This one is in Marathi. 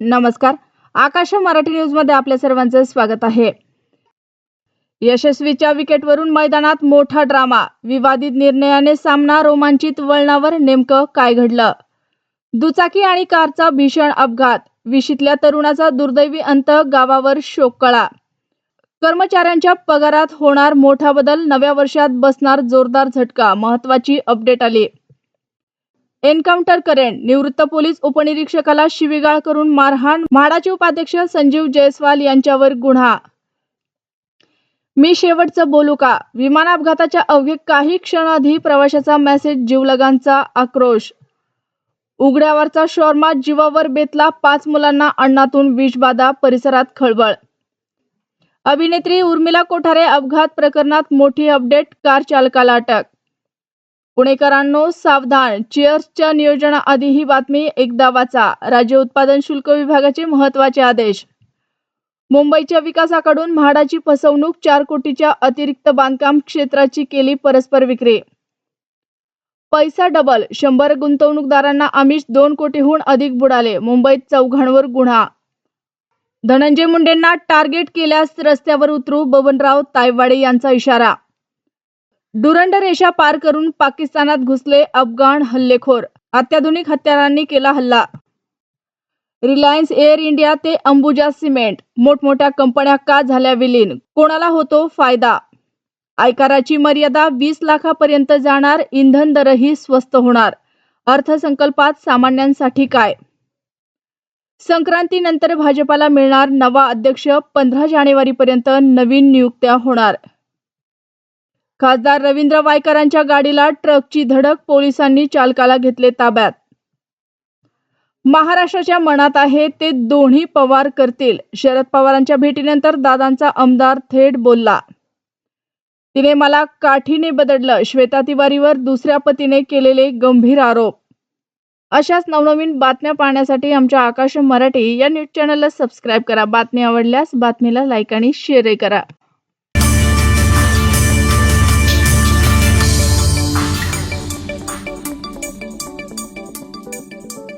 नमस्कार. आकाश मराठी न्यूजमध्ये आपल्या सर्वांचं स्वागत आहे. यशस्वीच्या विकेटवरून मैदानात मोठा ड्रामा विवादित निर्णयाने सामना रोमांचित वळणावर नेमकं काय घडलं? दुचाकी आणि कारचा भीषण अपघात. विशीतल्या तरुणाचा दुर्दैवी अंत गावावर शोककळा कर्मचाऱ्यांच्या पगारात होणार मोठा बदल. नव्या वर्षात बसणार जोरदार झटका. महत्वाची अपडेट आली. एन्काउंटर करेन. निवृत्त पोलीस उपनिरीक्षकाला शिवीगाळ करून मारहाण म्हाडाचे उपाध्यक्ष संजीव जयस्वाल यांच्यावर गुन्हा. मी शेवटचं बोलू का? विमान अपघाताच्या अवघे काही क्षण आधी प्रवाशाचा मेसेज जीवलगांचा आक्रोश. उघड्यावरचा शॉर्मा जीवावर बेतला पाच मुलांना अण्णातून विषबाधा परिसरात खळबळ. अभिनेत्री उर्मिला कोठारे अपघात प्रकरणात मोठी अपडेट कार चालकाला अटक. पुणेकरांनो सावधान. चिअर्सच्या नियोजनाआधी ही बातमी एकदा वाचा. राज्य उत्पादन शुल्क विभागाचे महत्त्वाचे आदेश. मुंबईच्या विकासाकडून म्हाडाची फसवणूक चार कोटीच्या अतिरिक्त बांधकाम क्षेत्राची केली परस्पर विक्री. पैसा डबल. शंभर गुंतवणूकदारांना आमिष दोन कोटीहून अधिक बुडाले. मुंबईत चौघांवर गुन्हा. धनंजय मुंडेंना टार्गेट केल्यास रस्त्यावर उतरू बबनराव तायवाडे यांचा इशारा. डुरंड रेषा पार करून पाकिस्तानात घुसले अफगाण हल्लेखोर. अत्याधुनिक हत्यारांनी केला हल्ला. रिलायन्स एअर इंडिया ते अंबुजा सिमेंट. मोठमोठ्या कंपन्या का झाल्या विलीन? कोणाला होतो फायदा? आयकाराची मर्यादा वीस लाखापर्यंत जाणार इंधन दरही स्वस्त होणार. अर्थसंकल्पात सामान्यांसाठी काय? संक्रांतीनंतर भाजपाला मिळणार नवा अध्यक्ष पंधरा जानेवारीपर्यंत नवीन नियुक्त्या होणार. खासदार रवींद्र वायकरांच्या गाडीला ट्रकची धडक पोलिसांनी चालकाला घेतले ताब्यात. महाराष्ट्राच्या मनात आहे ते दोन्ही पवार करतील. शरद पवारांच्या भेटीनंतर दादांचा आमदार थेट बोलला. तिने मला काठीने बदडलं श्वेता तिवारीवर दुसऱ्या पतीने केलेले गंभीर आरोप. अशाच नवनवीन बातम्या पाहण्यासाठी आमच्या आकाश मराठी या न्यूज चॅनलला सबस्क्राईब करा. बातमी आवडल्यास बातमीला लाईक आणि शेअरही करा.